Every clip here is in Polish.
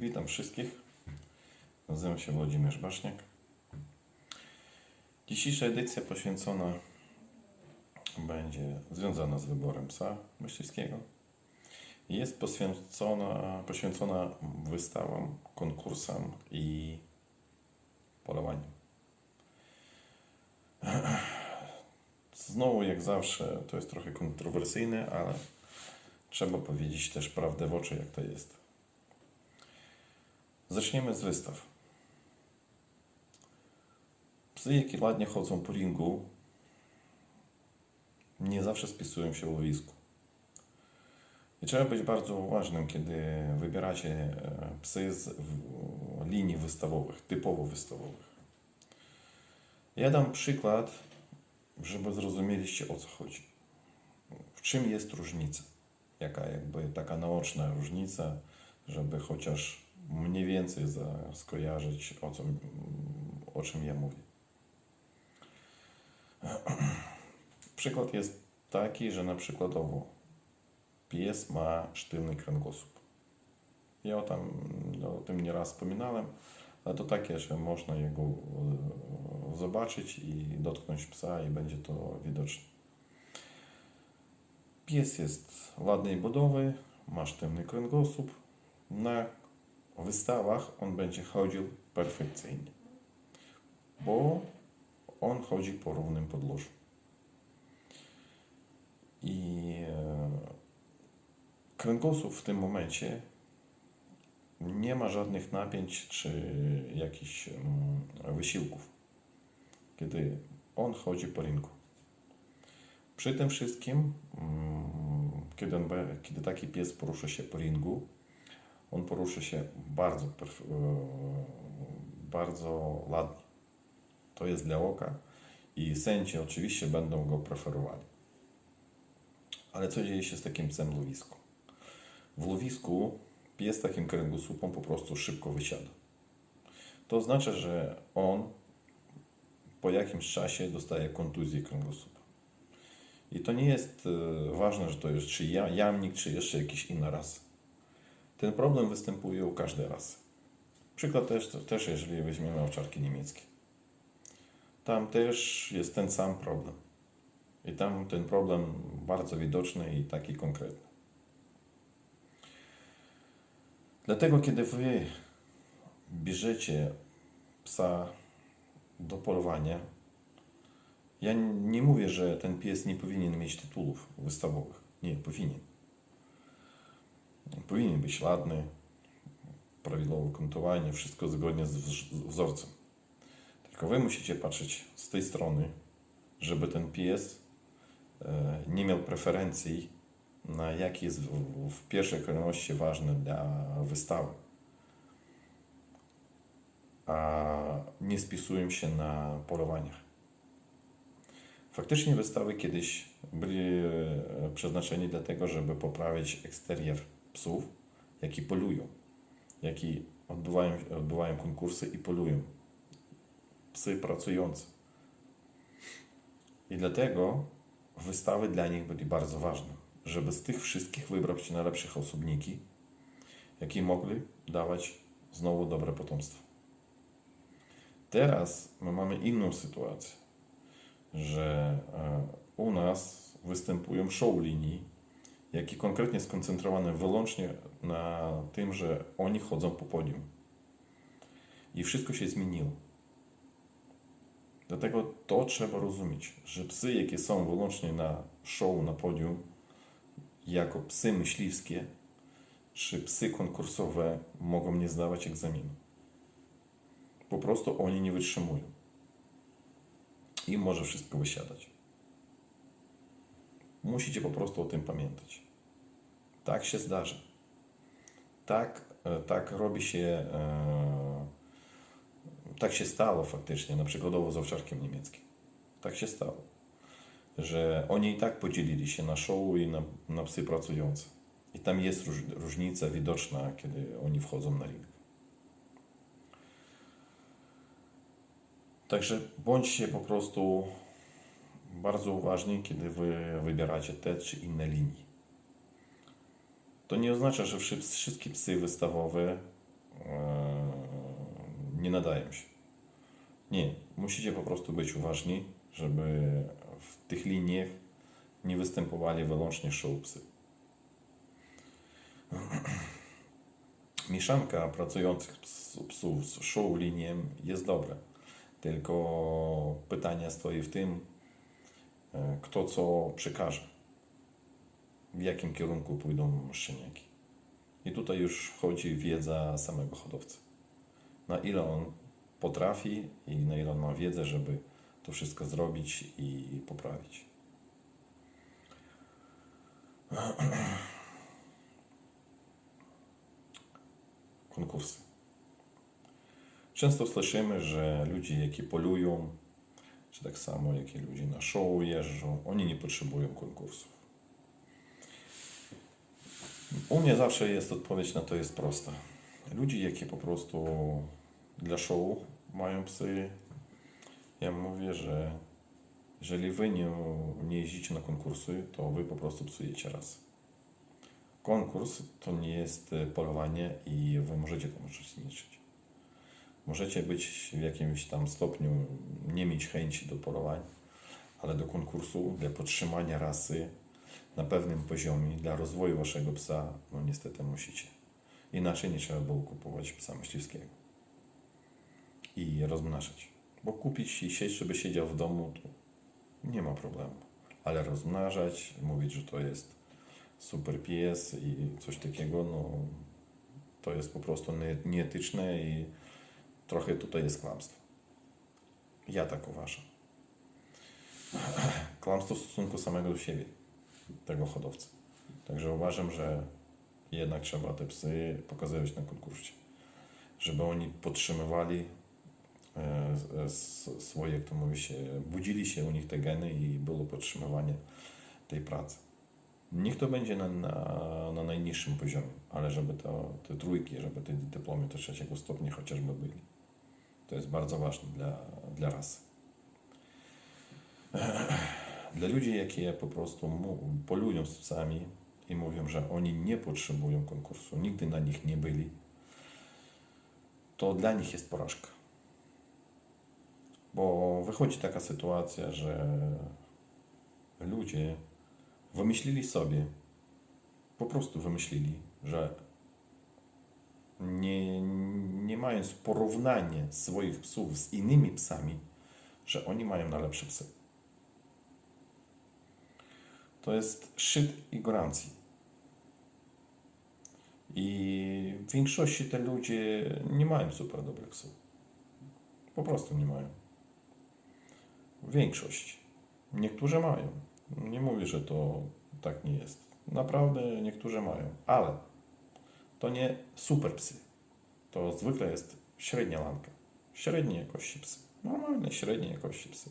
Witam wszystkich. Nazywam się Włodzimierz Baszniak. Dzisiejsza edycja poświęcona będzie związana z wyborem psa myśliwskiego. Jest poświęcona, poświęcona wystawom, konkursom i polowaniu. Znowu, jak zawsze, to jest trochę kontrowersyjne, ale trzeba powiedzieć też prawdę w oczy, jak to jest. Zaczniemy z wystaw. Psy, jakie ładnie chodzą po ringu, nie zawsze spisują się w łowisku. I trzeba być bardzo uważnym, kiedy wybieracie e, psy z linii wystawowych, typowo wystawowych. Ja dam przykład, żeby zrozumieliście o co chodzi. W czym jest różnica? Jaka jakby taka naoczna różnica, żeby chociaż mniej więcej za, skojarzyć o, co, o czym ja mówię. Przykład jest taki, że na przykładowo pies ma sztywny kręgosłup. Ja o, tam, o tym nieraz wspominałem, ale to takie, że można jego e, zobaczyć i dotknąć psa i będzie to widoczne. Pies jest ładnej budowy, ma sztywny kręgosłup. Na wystawach on będzie chodził perfekcyjnie, bo on chodzi po równym podłożu. I e, kręgosłup w tym momencie nie ma żadnych napięć czy jakichś mm, wysiłków, kiedy on chodzi po rynku. Przy tym wszystkim, mm, kiedy, on, kiedy taki pies porusza się po ringu, on porusza się bardzo, e, bardzo ładnie. To jest dla oka i sędziowie oczywiście będą go preferowali. Ale co dzieje się z takim psem w łowisku? W łowisku pies takim kręgosłupem po prostu szybko wysiada. To oznacza, że on po jakimś czasie dostaje kontuzję kręgosłupa. I to nie jest e, ważne, że to jest czy ja, jamnik, czy jeszcze jakiś inna rasa. Ten problem występuje u każdej rasy. Przykład też, też jeżeli weźmiemy owczarki niemieckie. Tam też jest ten sam problem. I tam ten problem bardzo widoczny i taki konkretny. Dlatego, kiedy wy bierzecie psa do polowania, ja nie mówię, że ten pies nie powinien mieć tytułów wystawowych. Nie, powinien. Powinien być ładny, prawidłowe kontowanie, wszystko zgodnie z wz- wzorcem. Tylko wy musicie patrzeć z tej strony, żeby ten pies e, nie miał preferencji na jaki jest w, w pierwszej kolejności ważny dla wystawy. A nie spisują się na polowaniach. Faktycznie wystawy kiedyś byli e, przeznaczeni do tego, żeby poprawić eksterier psów, jaki polują, jaki odbywają, odbywają konkursy i polują. Psy pracujące. I dlatego wystawy dla nich byli bardzo ważne, żeby z tych wszystkich wybrać najlepszych osobniki, jakie mogli dawać znowu dobre potomstwo. Teraz my mamy inną sytuację, że e, u nas występują show linii, jakie konkretnie skoncentrowane wyłącznie na tym, że oni chodzą po podium. I wszystko się zmieniło. Dlatego to trzeba rozumieć, że psy, jakie są wyłącznie na show, na podium, jako psy myśliwskie, czy psy konkursowe mogą nie zdawać egzaminu. Po prostu oni nie wytrzymują. I może wszystko wysiadać. Musicie po prostu o tym pamiętać. Tak się zdarza. Tak, e, tak robi się, e, tak się stało faktycznie, na przykładowo z owczarkiem niemieckim. Tak się stało, że oni i tak podzielili się na show i na, na psy pracujące. I tam jest róż, różnica widoczna, kiedy oni wchodzą na ring. Także bądźcie po prostu bardzo uważni, kiedy wy wybieracie te czy inne linie. To nie oznacza, że wszy- wszystkie psy wystawowe e, nie nadają się. Nie, musicie po prostu być uważni, żeby w tych liniach nie występowali wyłącznie show psy. Mieszanka pracujących ps- psów z show liniem jest dobra. Tylko pytanie stoi w tym, kto co przekaże. W jakim kierunku pójdą szczeniaki. I tutaj już wchodzi wiedza samego hodowcy. Na ile on potrafi i na ile on ma wiedzę, żeby to wszystko zrobić i poprawić. Konkursy. Często słyszymy, że ludzie, jakie polują, czy tak samo jak i ludzie na show jeżdżą, oni nie potrzebują konkursów. U mnie zawsze jest odpowiedź na to jest prosta. Ludzie, jakie po prostu dla show mają psy, ja mówię, że jeżeli wy nie, nie jeździcie na konkursy, to wy po prostu psujecie raz. Konkurs to nie jest polowanie i wy możecie tam uczestniczyć. Możecie być w jakimś tam stopniu, nie mieć chęci do polowań, ale do konkursu, dla podtrzymania rasy na pewnym poziomie, dla rozwoju waszego psa, no niestety musicie. Inaczej nie trzeba było kupować psa myśliwskiego i rozmnażać. Bo kupić i sieć, żeby siedział w domu, to nie ma problemu. Ale rozmnażać, mówić, że to jest super pies i coś takiego, no to jest po prostu nie- nieetyczne i trochę tutaj jest kłamstwo. Ja tak uważam. Kłamstwo w stosunku samego do siebie, tego hodowcy. Także uważam, że jednak trzeba te psy pokazywać na konkursie, żeby oni podtrzymywali e, s- swoje, jak to mówi się, budzili się u nich te geny i było podtrzymywanie tej pracy. Niech to będzie na, na, na najniższym poziomie, ale żeby to, te trójki, żeby te dyplomy do trzeciego stopnia chociażby byli. To jest bardzo ważne dla, dla rasy. Dla ludzi, jakie po prostu polują z psami i mówią, że oni nie potrzebują konkursu, nigdy na nich nie byli, to dla nich jest porażka. Bo wychodzi taka sytuacja, że ludzie wymyślili sobie, po prostu wymyślili, że nie, nie mając porównania swoich psów z innymi psami, że oni mają najlepsze psy. To jest szczyt ignorancji. I w większości te ludzie nie mają super dobrych psów. Po prostu nie mają. Większość. Niektórzy mają. Nie mówię, że to tak nie jest. Naprawdę niektórzy mają, ale to nie super psy. To zwykle jest średnia lanka. Średniej jakości psy. Normalne, średniej jakości psy.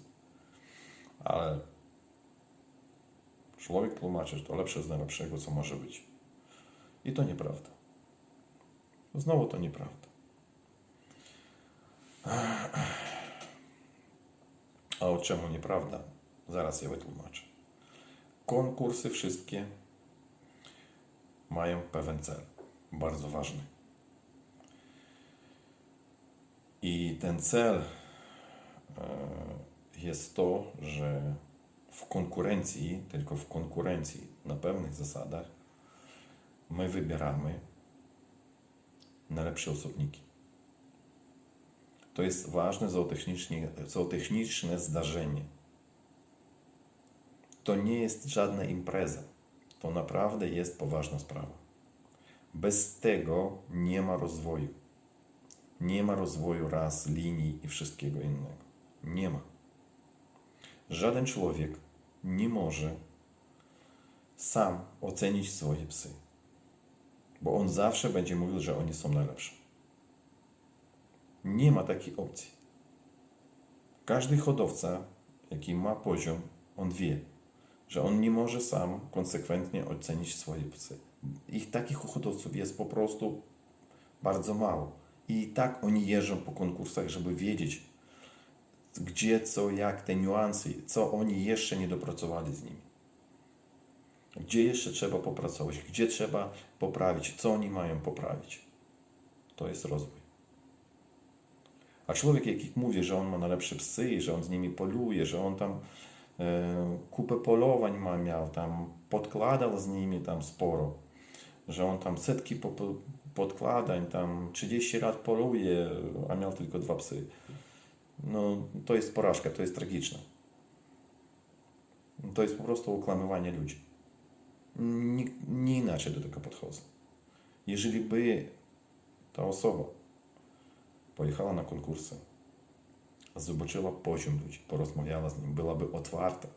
Ale człowiek tłumaczy, że to lepsze z najlepszego, co może być. I to nieprawda. Znowu to nieprawda. A o czemu nieprawda? Zaraz ja wytłumaczę. Konkursy wszystkie mają pewien cel, bardzo ważny. I ten cel e, jest to, że w konkurencji, tylko w konkurencji na pewnych zasadach, my wybieramy najlepsze osobniki. To jest ważne zootechnicznie, zootechniczne zdarzenie. To nie jest żadna impreza. To naprawdę jest poważna sprawa. Bez tego nie ma rozwoju. Nie ma rozwoju ras, linii i wszystkiego innego. Nie ma. Żaden człowiek nie może sam ocenić swoje psy, bo on zawsze będzie mówił, że oni są najlepsze. Nie ma takiej opcji. Każdy hodowca, jaki ma poziom, on wie, że on nie może sam konsekwentnie ocenić swoje psy. Ich takich hodowców jest po prostu bardzo mało. I tak oni jeżdżą po konkursach, żeby wiedzieć, gdzie, co, jak, te niuanse, co oni jeszcze nie dopracowali z nimi. Gdzie jeszcze trzeba popracować, gdzie trzeba poprawić, co oni mają poprawić. to jest rozwój. A człowiek, jaki mówi, że on ma najlepsze psy, że on z nimi poluje, że on tam e, kupę polowań ma, miał, tam podkładał z nimi tam sporo, że on tam setki po, po, podkladań, tam 30 lat poluje, a miał tylko dwa psy. No, to jest porażka, to jest tragiczne. To jest po prostu okłamywanie ludzi. Nie, nie inaczej do tego podchodzę. Jeżeli by ta osoba pojechała na konkursy, zobaczyła poziom ludzi, porozmawiała z nim, byłaby otwarta,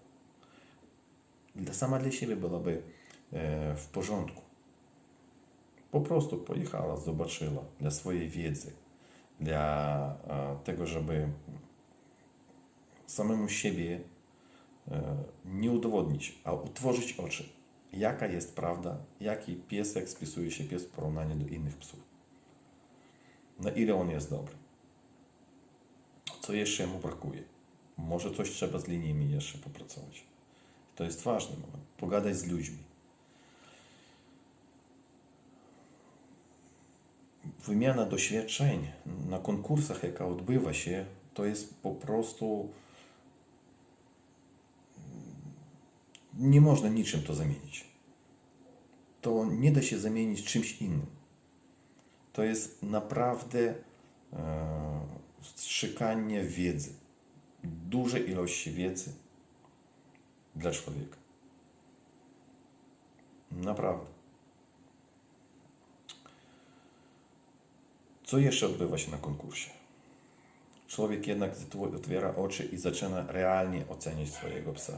dla, sama dla siebie byłaby e, w porządku. Po prostu pojechała, zobaczyła dla swojej wiedzy, dla e, tego, żeby samemu siebie e, nie udowodnić, a utworzyć oczy, jaka jest prawda, jaki piesek spisuje się pies w porównaniu do innych psów. Na ile on jest dobry. Co jeszcze mu brakuje? Może coś trzeba z liniami jeszcze popracować. To jest ważny moment. Pogadać z ludźmi. Wymiana doświadczeń na konkursach, jaka odbywa się, to jest po prostu nie można niczym to zamienić. To nie da się zamienić czymś innym. To jest naprawdę e, strzykanie wiedzy. Duże ilości wiedzy dla człowieka. Naprawdę. Co jeszcze odbywa się na konkursie? Człowiek jednak otwiera oczy i zaczyna realnie oceniać swojego psa.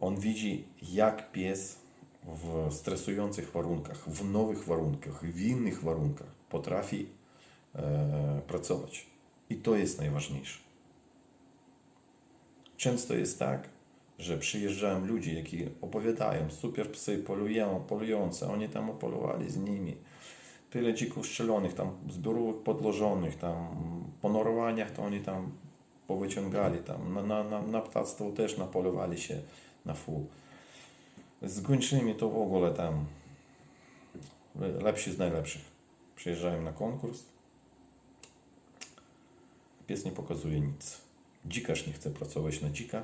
On widzi, jak pies w stresujących warunkach, w nowych warunkach, w innych warunkach potrafi e, pracować. I to jest najważniejsze. Często jest tak, że przyjeżdżają ludzie, які opowiadają, super psy polują, polujące, oni tam opolowali z nimi. Tyle dzików strzelonych, tam zbiorówek podłożonych, tam po norowaniach to oni tam powyciągali, tam na, na, na, na ptactwo też napolowali się na full. Z gończymi to w ogóle tam lepsi z najlepszych. Przyjeżdżają na konkurs. Pies nie pokazuje nic. Dzikarz nie chce pracować na dzika.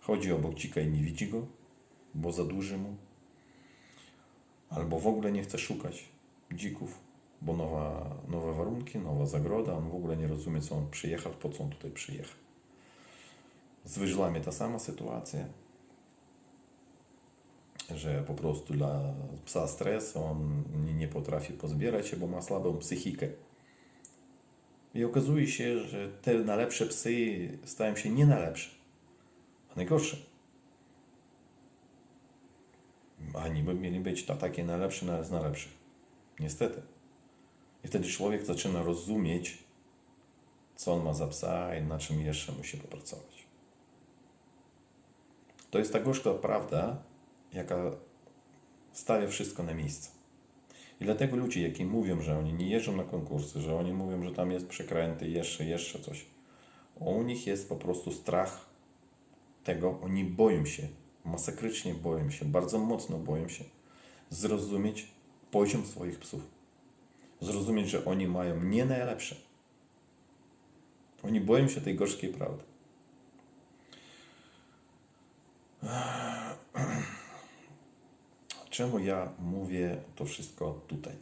Chodzi obok dzika i nie widzi go, bo za duży mu. Albo w ogóle nie chce szukać dzików, bo nowa, nowe warunki, nowa zagroda. On w ogóle nie rozumie, co on przyjechał, po co on tutaj przyjechał. Z wyżlami ta sama sytuacja że po prostu dla psa stres, on nie, potrafi pozbierać się, bo ma słabą psychikę. I okazuje się, że te najlepsze psy stają się nie najlepsze, a najgorsze. A niby mieli być to takie najlepsze z najlepszych. Niestety. I wtedy człowiek zaczyna rozumieć, co on ma za psa i na czym jeszcze musi popracować. To jest ta gorzka prawda, jaka stawia wszystko na miejsce. I dlatego ludzie, jakie mówią, że oni nie jeżdżą na konkursy, że oni mówią, że tam jest przekręty, jeszcze, jeszcze coś, u nich jest po prostu strach tego, oni boją się, masakrycznie boją się, bardzo mocno boją się zrozumieć poziom swoich psów. Zrozumieć, że oni mają nie najlepsze. Oni boją się tej gorzkiej prawdy. Czemu ja mówię to wszystko tutaj?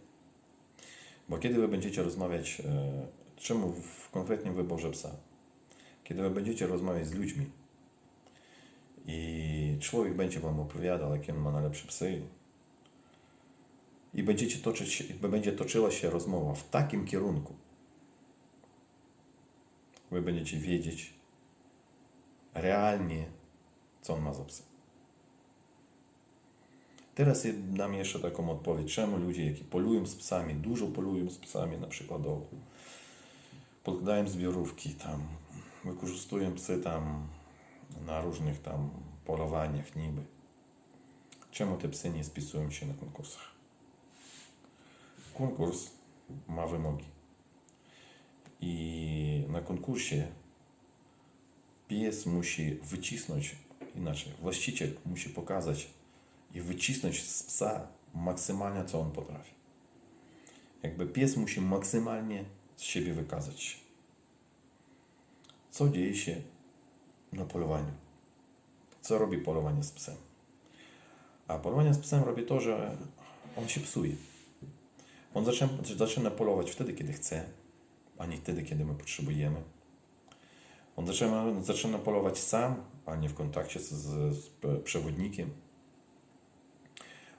Bo kiedy wy będziecie rozmawiać, e, czemu w konkretnym wyborze psa? Kiedy wy będziecie rozmawiać z ludźmi i człowiek będzie wam opowiadał, jakie on ma najlepsze psy, i będziecie toczyć, będzie toczyła się rozmowa w takim kierunku, wy będziecie wiedzieć realnie, co on ma za psy. Teraz dam jeszcze taką odpowiedź, czemu ludzie, jakie polują z psami, dużo polują z psami na przykładowo, podkładają zbiorówki tam, wykorzystują psy tam na różnych tam polowaniach niby. Czemu te psy nie spisują się na konkursach? Konkurs ma wymogi. I na konkursie pies musi wycisnąć, inaczej, właściciel musi pokazać i wycisnąć z psa maksymalnie, co on potrafi. Jakby pies musi maksymalnie z siebie wykazać. Co dzieje się na polowaniu? Co robi polowanie z psem? A polowanie z psem robi to, że on się psuje. On zaczyna, zaczyna polować wtedy, kiedy chce, a nie wtedy, kiedy my potrzebujemy. On zaczyna, zaczyna polować sam, a nie w kontakcie z, z, przewodnikiem.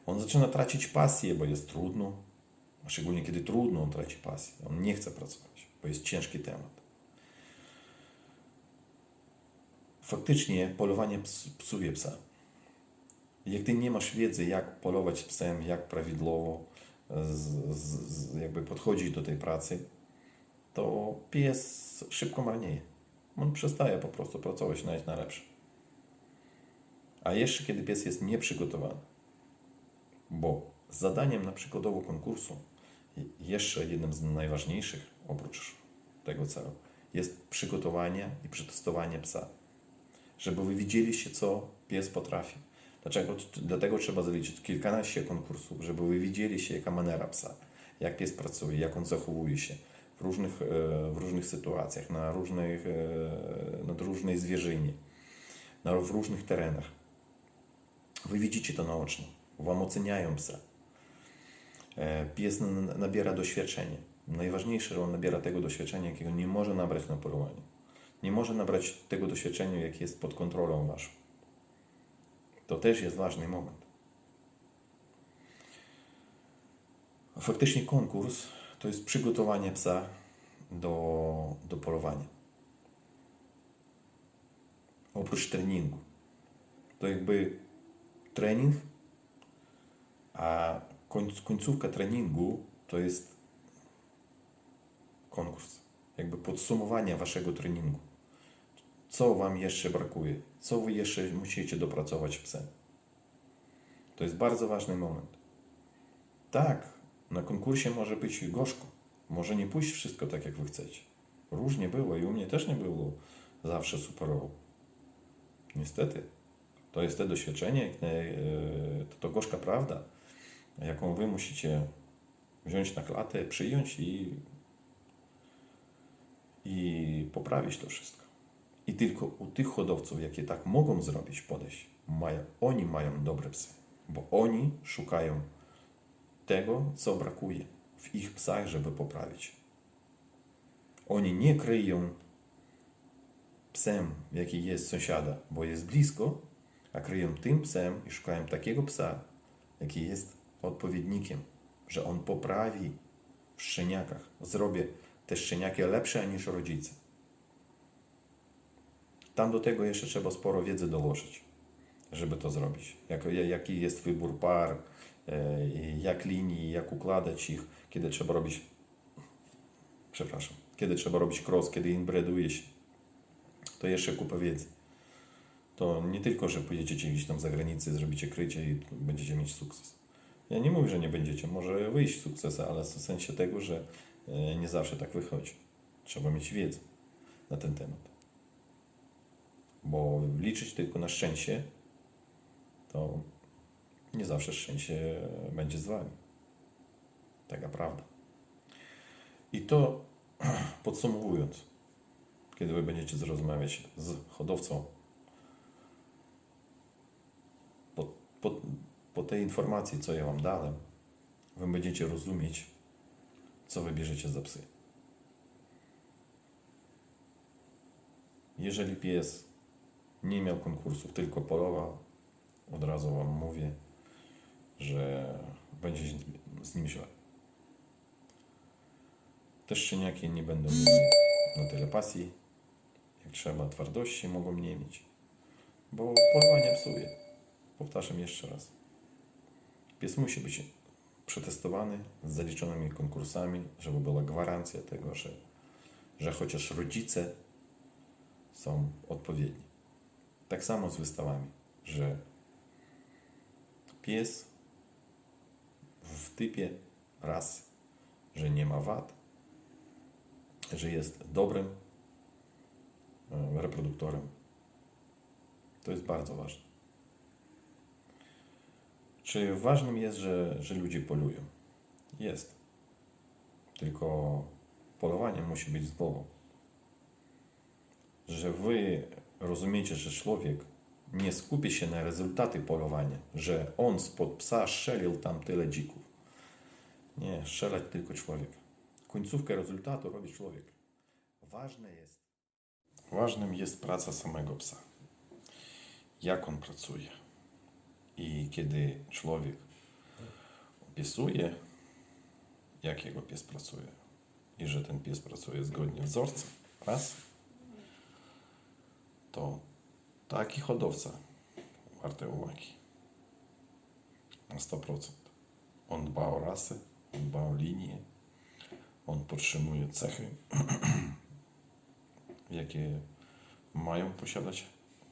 On zaczyna tracić pasję, bo jest trudno. A szczególnie kiedy trudno, on traci pasję. On nie chce pracować, bo jest ciężki temat. Faktycznie polowanie ps- psuje psa. Jak ty nie masz wiedzy, jak polować z psem, jak prawidłowo z, z, jakby podchodzić do tej pracy, to pies szybko marnieje. On przestaje po prostu pracować nawet na lepsze. A jeszcze kiedy pies jest nieprzygotowany. Bo zadaniem na przykładowo konkursu, jeszcze jednym z najważniejszych, oprócz tego celu, jest przygotowanie i przetestowanie psa. Żeby wy widzieliście, co pies potrafi. Dlaczego? Dlatego trzeba zaliczyć kilkanaście konkursów, żeby wy widzieliście, jaka manera psa, jak pies pracuje, jak on zachowuje się w różnych, e, w różnych sytuacjach, na, różnych, e, na różnej zwierzynie, na, w różnych terenach. Wy widzicie to naocznie, wam oceniają psa. E, Pies nabiera doświadczenia. Najważniejsze, że on nabiera tego doświadczenia, jakiego nie może nabrać na polowaniu. Nie może nabrać tego doświadczenia, jakie jest pod kontrolą waszą. To też jest ważny moment. Faktycznie konkurs to jest przygotowanie psa do, do polowania. Oprócz treningu. To jakby trening, a koń- końcówka treningu to jest konkurs. Jakby podsumowanie waszego treningu. Co wam jeszcze brakuje? Co wy jeszcze musicie dopracować w psem? To jest bardzo ważny moment. Tak, na konkursie może być gorzko. Może nie pójść wszystko tak, jak wy chcecie. Różnie było i u mnie też nie było zawsze superowo. Niestety. To jest te doświadczenie, e, to, to gorzka prawda, jaką wy musicie wziąć na klatę, przyjąć i, i poprawić to wszystko. I tylko u tych hodowców, jakie tak mogą zrobić, podejść, mają, oni mają dobre psy, bo oni szukają tego, co brakuje w ich psach, żeby poprawić. Oni nie kryją psem, jaki jest sąsiada, bo jest blisko, a kryją tym psem i szukają takiego psa, jaki jest odpowiednikiem, że on poprawi w szczeniakach, zrobię te szczeniaki lepsze niż rodzice. Tam do tego jeszcze trzeba sporo wiedzy dołożyć, żeby to zrobić. Jak, jaki jest wybór par, e, jak linii, jak układać ich, kiedy trzeba robić, przepraszam, kiedy trzeba robić cross, kiedy inbreduje się. To jeszcze kupa wiedzy. To nie tylko, że pojedziecie gdzieś tam za granicę, zrobicie krycie i będziecie mieć sukces. Ja nie mówię, że nie będziecie, może wyjść sukces, ale w sensie tego, że e, nie zawsze tak wychodzi. Trzeba mieć wiedzę na ten temat. Bo liczyć tylko na szczęście, to nie zawsze szczęście będzie z wami. Taka prawda. I to podsumowując, kiedy wy będziecie rozmawiać z hodowcą, po, po, po tej informacji, co ja wam dałem, wy będziecie rozumieć, co wybierzecie za psy. Jeżeli pies nie miał konkursów, tylko polował, od razu Wam mówię, że będzie z nim źle. Te szczeniaki nie będą mieli na tyle pasji, jak trzeba, twardości mogą nie mieć, bo polowanie psuje. Powtarzam jeszcze raz. Pies musi być przetestowany z zaliczonymi konkursami, żeby była gwarancja tego, że, że chociaż rodzice są odpowiedni. Tak samo z wystawami, że pies w typie ras, że nie ma wad, że jest dobrym e, reproduktorem. To jest bardzo ważne. Czy ważnym jest, że, że ludzie polują? Jest. tylko polowanie musi być z Bogą. Że wy rozumiecie, że człowiek nie skupi się na rezultaty polowania, że on spod psa strzelił tam tyle dzików. Nie, strzelać tylko człowiek. Końcówkę rezultatu robi człowiek. Ważne jest. Ważnym jest praca samego psa. Jak on pracuje. I kiedy człowiek opisuje, jak jego pies pracuje, i że ten pies pracuje zgodnie z wzorcem, raz, to taki hodowca warte uwagi. Na 100%. On dba o rasę, on dba o linię, on podtrzymuje cechy, jakie mają posiadać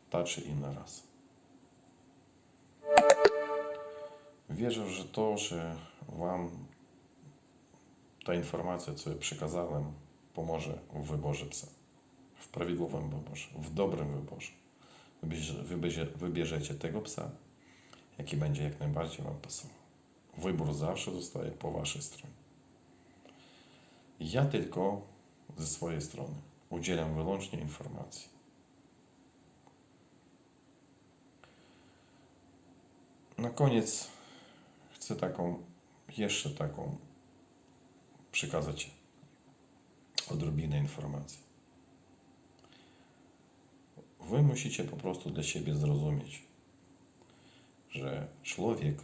ta czy inna rasa. Wierzę, że to, że Wam ta informacja, co ja przekazałem, pomoże w wyborze psa. W prawidłowym wyborze, w dobrym wyborze. Wybierze- wybierze- Wybierzecie tego psa, jaki będzie jak najbardziej Wam pasował. Wybór zawsze zostaje po Waszej stronie. Ja tylko ze swojej strony udzielam wyłącznie informacji. Na koniec chcę taką, jeszcze taką przekazać odrobinę informacji. Wy musicie po prostu dla siebie zrozumieć, że człowiek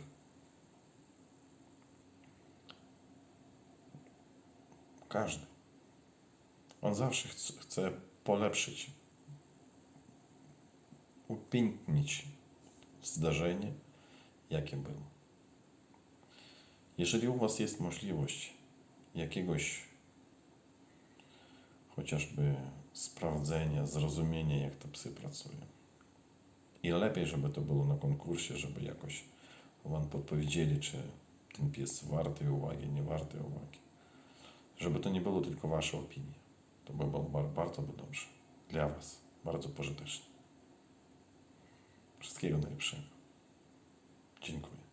każdy, on zawsze chce, polepszyć, upięknić zdarzenie, jakie było. Jeżeli u Was jest możliwość jakiegoś chociażby sprawdzenia, zrozumienia, jak te psy pracują. I lepiej, żeby to było na konkursie, żeby jakoś Wam podpowiedzieli, czy ten pies warty uwagi, nie warty uwagi. Żeby to nie było tylko Wasze opinie. To by było bar- bardzo by dobrze. Dla Was. Bardzo pożytecznie. Wszystkiego najlepszego. Dziękuję.